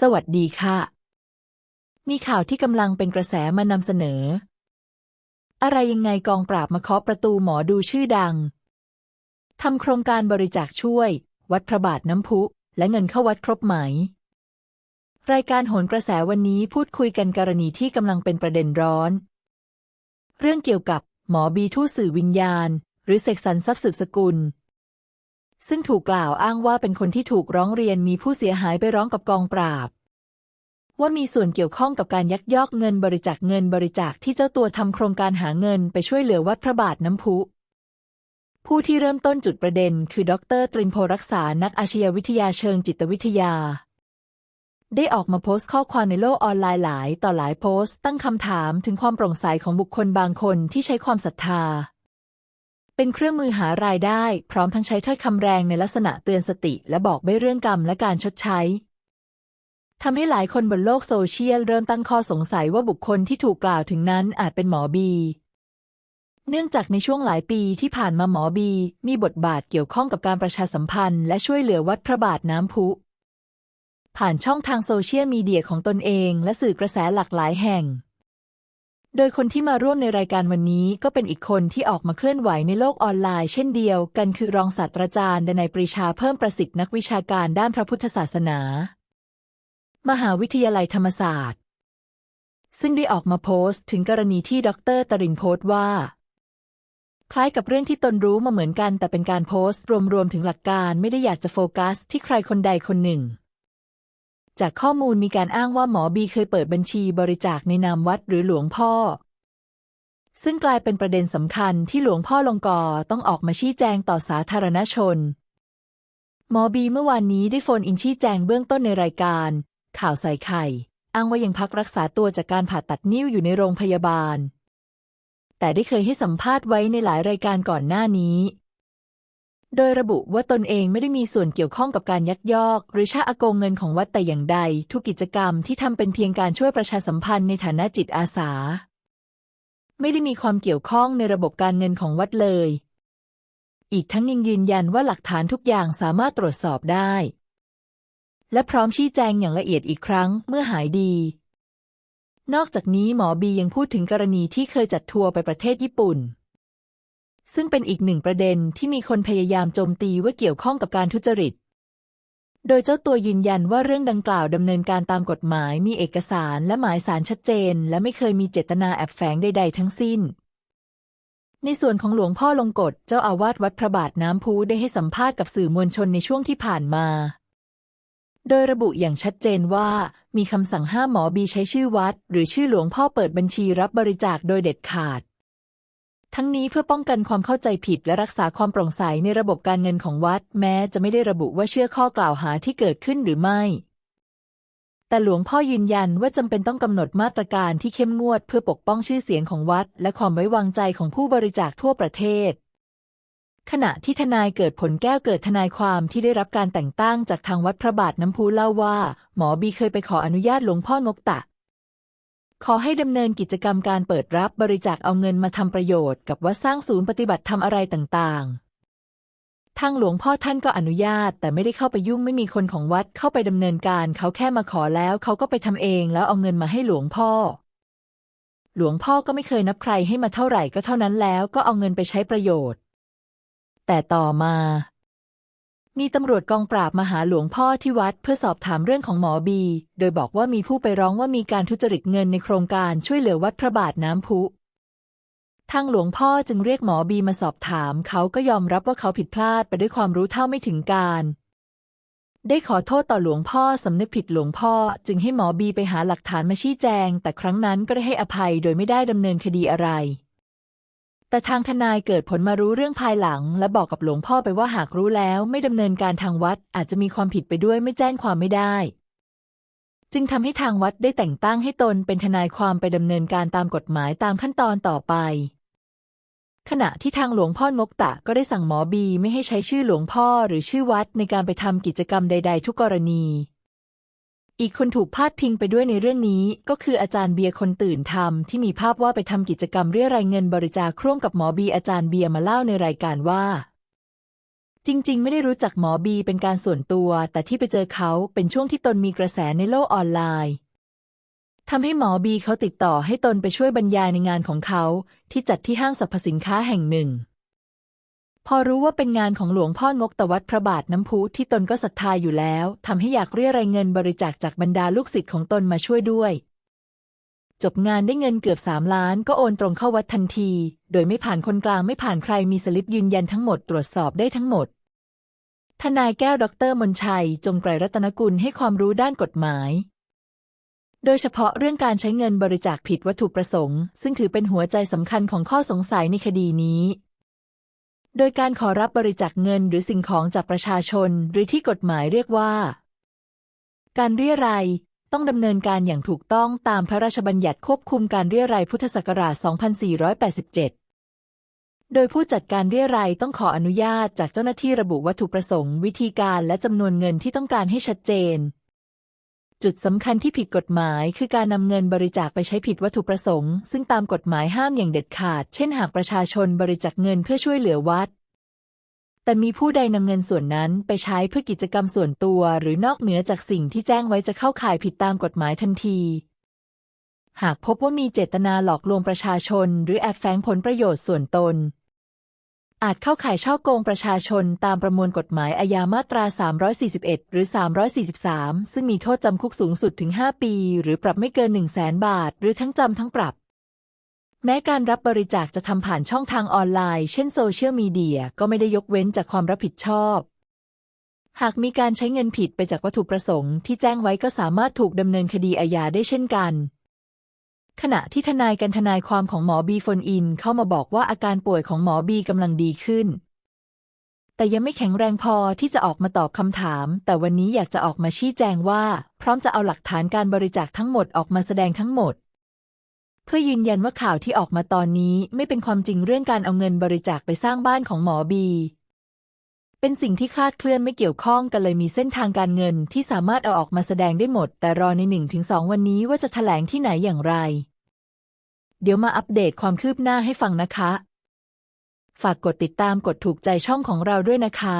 สวัสดีค่ะ มีข่าวที่กำลังเป็นกระแสมานำเสนอ อะไรยังไงกองปราบมาเคาะประตูหมอดูชื่อดังทำโครงการบริจาคช่วย วัดพระบาทน้ำพุ และเงินเข้าวัดครบไหม รายการโหนกระแสวันนี้พูดคุยกันกรณีที่กำลังเป็นประเด็นร้อน เรื่องเกี่ยวกับหมอบีทูตสื่อวิญญาณ หรือเสกสรรทรัพย์สืบสกุล ซึ่งถูกกล่าวอ้างว่าเป็นคนที่ถูกร้องเรียนมีผู้เสียหายไปร้องกับกองปราบ ว่ามีส่วนเกี่ยวข้องกับการยักยอกเงินบริจาคเงินบริจาคที่เจ้าตัวทำโครงการหาเงินไปช่วยเหลือวัดพระบาทน้ำพุ ผู้ที่เริ่มต้นจุดประเด็น คือดรตรินโพรักษานักอาชญาวิทยาเชิงจิตวิทยา ได้ออกมาโพสต์ข้อความในโลกออนไลน์หลาย ต่อหลายโพสต์ ตั้งคำถามถึงความโปร่งใสของบุคคลบางคนที่ใช้ความศรัทธา เป็นเครื่องมือหารายได้ พร้อมทั้งใช้ถ้อยคำแรงในลักษณะเตือนสติ และบอกไม่เรื่องกรรมและการชดใช้ทำให้หลายคนบนโลกโซเชียลเริ่มตั้งข้อสงสัยว่าบุคคลที่ถูกกล่าวถึงนั้นอาจเป็นหมอบี เนื่องจากในช่วงหลายปีที่ผ่านมาหมอบี มีบทบาทเกี่ยวข้องกับการประชาสัมพันธ์ และช่วยเหลือวัดพระบาทน้ำพุ ผ่านช่องทางโซเชียลมีเดียของตนเอง และสื่อกระแสหลากหลายแห่ง โดยคนที่มาร่วมในรายการวันนี้ก็เป็นอีกคนที่ออกมาเคลื่อนไหวในโลกออนไลน์เช่นเดียวกันคือรองศาสตราจารย์ดนัยปรีชาเพิ่มประสิทธิ์นักวิชาการด้านพระพุทธศาสนา มหาวิทยาลัยธรรมศาสตร์ ซึ่งได้ออกมาโพสต์ถึงกรณีที่ดรตรินโพสต์ว่า คล้ายกับเรื่องที่ตนรู้มาเหมือนกันแต่เป็นการโพสต์ รวมๆถึงหลักการไม่ได้อยากจะโฟกัสที่ใครคนใดคนหนึ่ง จากข้อมูลมีการอ้างว่าหมอบีเคยเปิดบัญชีบริจาคในนามวัดหรือหลวงพ่อ ซึ่งกลายเป็นประเด็นสำคัญที่หลวงพ่อลงกอต้องออกมาชี้แจงต่อสาธารณชน หมอบีเมื่อวานนี้ได้โฟนอินชี้แจงเบื้องต้นในรายการ ข่าวใส่ไข่อ้างว่ายังพักรักษาตัวจากการผ่าตัดนิ้วอยู่ในโรงพยาบาล แต่ได้เคยให้สัมภาษณ์ไว้ในหลายรายการก่อนหน้านี้ โดยระบุว่าตนเองไม่ได้มีส่วนเกี่ยวข้องกับการยักยอก หรือช่าอากงเงินของวัดแต่อย่างใด ทุกกิจกรรมที่ทำเป็นเพียงการช่วยประชาสัมพันธ์ในฐานะจิตอาสา ไม่ได้มีความเกี่ยวข้องในระบบการเงินของวัดเลย อีกทั้งยังยืนยันว่าหลักฐานทุกอย่างสามารถตรวจสอบได้ และพร้อมชี้แจงอย่างละเอียดอีกครั้งเมื่อหายดี นอกจากนี้หมอบียังพูดถึงกรณีที่เคยจัดทัวร์ไปประเทศญี่ปุ่น ซึ่งเป็นอีกหนึ่งประเด็นที่มีคนพยายามโจมตีว่าเกี่ยวข้องกับการทุจริต โดยเจ้าตัวยืนยันว่าเรื่องดังกล่าวดำเนินการตามกฎหมายมีเอกสารและหมายสารชัดเจน และไม่เคยมีเจตนาแอบแฝงใด ๆ ทั้งสิ้นในส่วนของหลวงพ่อลงกฎเจ้าอาวาสวัดพระบาทน้ำพุได้ให้สัมภาษณ์กับสื่อมวลชนในช่วงที่ผ่านมา โดยระบุอย่างชัดเจนว่า มีคำสั่งห้ามหมอบีใช้ชื่อวัด หรือชื่อหลวงพ่อเปิดบัญชีรับบริจาคโดยเด็ดขาด ทั้งนี้เพื่อป้องกันความเข้าใจผิดและรักษาความโปร่งใสในระบบการเงินของวัด แม้จะไม่ได้ระบุว่าเชื่อข้อกล่าวหาที่เกิดขึ้นหรือไม่ แต่หลวงพ่อยืนยันว่าจำเป็นต้องกำหนดมาตรการที่เข้มงวด เพื่อปกป้องชื่อเสียงของวัด และความไว้วางใจของผู้บริจาคทั่วประเทศ ขณะที่ทนายเกิดผลแก้วเกิดทนายความที่ได้รับการแต่งตั้งจากทางวัดพระบาทน้ำพุเล่าว่า หมอบีเคยไปขออนุญาตหลวงพ่อนกตะ ขอให้ดำเนินกิจกรรมการเปิดรับบริจาคเอาเงินมาทำประโยชน์กับวัดสร้างศูนย์ปฏิบัติธรรมอะไรต่างๆ ทางหลวงพ่อท่านก็อนุญาต แต่ไม่ได้เข้าไปยุ่งไม่มีคนของวัดเข้าไปดำเนินการ เขาแค่มาขอแล้ว เขาก็ไปทำเองแล้วเอาเงินมาให้หลวงพ่อ หลวงพ่อก็ไม่เคยนับใครให้มาเท่าไหร่ก็เท่านั้นแล้วก็เอาเงินไปใช้ประโยชน์ แต่ต่อมา มีตำรวจกองปราบมาหาหลวงพ่อที่วัดเพื่อสอบถามเรื่องของหมอบี โดยบอกว่ามีผู้ไปร้องว่ามีการทุจริตเงินในโครงการช่วยเหลือวัดพระบาทน้ำพุ ทางหลวงพ่อจึงเรียกหมอบีมาสอบถาม เขาก็ยอมรับว่าเขาผิดพลาดไปด้วยความรู้เท่าไม่ถึงการ ได้ขอโทษต่อหลวงพ่อสำนึกผิดหลวงพ่อ จึงให้หมอบีไปหาหลักฐานมาชี้แจง แต่ครั้งนั้นก็ได้ให้อภัยโดยไม่ได้ดำเนินคดีอะไร แต่ทางทนายเกิดผลมารู้เรื่องภายหลัง และบอกกับหลวงพ่อไปว่าหากรู้แล้วไม่ดำเนินการทางวัดอาจจะมีความผิดไปด้วยไม่แจ้งความไม่ได้ จึงทำให้ทางวัดได้แต่งตั้งให้ตนเป็นทนายความไปดำเนินการตามกฎหมายตามขั้นตอนต่อไป ขณะที่ทางหลวงพ่อนกตะก็ได้สั่งหมอบีไม่ให้ใช้ชื่อหลวงพ่อหรือชื่อวัดในการไปทำกิจกรรมใด ๆ ทุกกรณี อีกคนถูกพาดพิงไปด้วยในเรื่องนี้ ก็คืออาจารย์เบียร์คนตื่นทำที่มีภาพว่าไปทำกิจกรรมเรียรายเงินบริจาคร่วมกับหมอบีอาจารย์เบียร์มาเล่าในรายการว่า จริง ๆ ไม่ได้รู้จักหมอบีเป็นการส่วนตัว แต่ที่ไปเจอเขาเป็นช่วงที่ตนมีกระแสในโลกออนไลน์ทำให้หมอบีเขาติดต่อให้ตนไปช่วยบรรยายในงานของเขา ที่จัดที่ห้างสรรพสินค้าแห่งหนึ่ง พอรู้ว่าเป็นงานของหลวงพ่องกตวัดพระบาทน้ำพุที่ตนก็ศรัทธาอยู่แล้วทำให้อยากเรียรายเงินบริจาคจากบรรดาลูกศิษย์ของตนมาช่วยด้วย จบงานได้เงินเกือบสามล้านก็โอนตรงเข้าวัดทันที โดยไม่ผ่านคนกลางไม่ผ่านใครมีสลิปยืนยันทั้งหมดตรวจสอบได้ทั้งหมด ทนายแก้วดอกเตอรมนชัย จงไกรรัตนกุลให้ความรู้ด้านกฎหมายโดยเฉพาะเรื่องการใช้เงินบริจาคผิดวัตถุประสงค์ ซึ่งถือเป็นหัวใจสำคัญของข้อสงสัยในคดีนี้ โดยการขอรับบริจาคเงินหรือสิ่งของจากประชาชน หรือที่กฎหมายเรียกว่า การเรียรัยต้องดำเนินการอย่างถูกต้องตามพระราชบัญญัติควบคุมการเรียรัยพุทธศักราช 2487 โดยผู้จัดการเรียรัยต้องขออนุญาตจากเจ้าหน้าที่ระบุวัตถุประสงค์ วิธีการและจำนวนเงินที่ต้องการให้ชัดเจน จุดสำคัญที่ผิดกฎหมายคือการนำเงินบริจาคไปใช้ผิดวัตถุประสงค์ ซึ่งตามกฎหมายห้ามอย่างเด็ดขาด เช่นหากประชาชนบริจาคเงินเพื่อช่วยเหลือวัด แต่มีผู้ใดนำเงินส่วนนั้นไปใช้เพื่อกิจกรรมส่วนตัว หรือนอกเหนือจากสิ่งที่แจ้งไว้จะเข้าข่ายผิดตามกฎหมายทันที หากพบว่ามีเจตนาหลอกลวงประชาชน หรือแอบแฝงผลประโยชน์ส่วนตน อาจเข้าข่ายช่อโกงประชาชนตามประมวลกฎหมายอาญามาตรา 341 หรือ 343 ซึ่งมีโทษจำคุกสูงสุดถึง 5 ปี หรือปรับไม่เกิน 1 0 0 0 0แบาท หรือทั้งจำทั้งปรับ แม้การรับบริจาคจะทำผ่านช่องทางออนไลน์ เช่นโซเชียลมีเดียก็ไม่ได้ยกเว้นจากความรับผิดชอบ หากมีการใช้เงินผิดไปจากวัตถุประสงค์ที่แจ้งไว้ก็สามารถถูกดำเนินคดีอาญาได้เช่นกัน ขณะที่ทนายกันทนายความของหมอบีโฟนอิน เข้ามาบอกว่าอาการป่วยของหมอบีกำลังดีขึ้น แต่ยังไม่แข็งแรงพอที่จะออกมาตอบคำถาม แต่วันนี้อยากจะออกมาชี้แจงว่า พร้อมจะเอาหลักฐานการบริจาคทั้งหมดออกมาแสดงทั้งหมด เพื่อยืนยันว่าข่าวที่ออกมาตอนนี้ไม่เป็นความจริงเรื่องการเอาเงินบริจาคไปสร้างบ้านของหมอบี เป็นสิ่งที่คลาดเคลื่อนไม่เกี่ยวข้องกันเลยมีเส้นทางการเงินที่สามารถเอาออกมาแสดงได้หมด แต่รอในหนึ่งถึงสองวันนี้ว่าจะแถลงที่ไหนอย่างไร เดี๋ยวมาอัปเดตความคืบหน้าให้ฟังนะคะ ฝากกดติดตามกดถูกใจช่องของเราด้วยนะคะ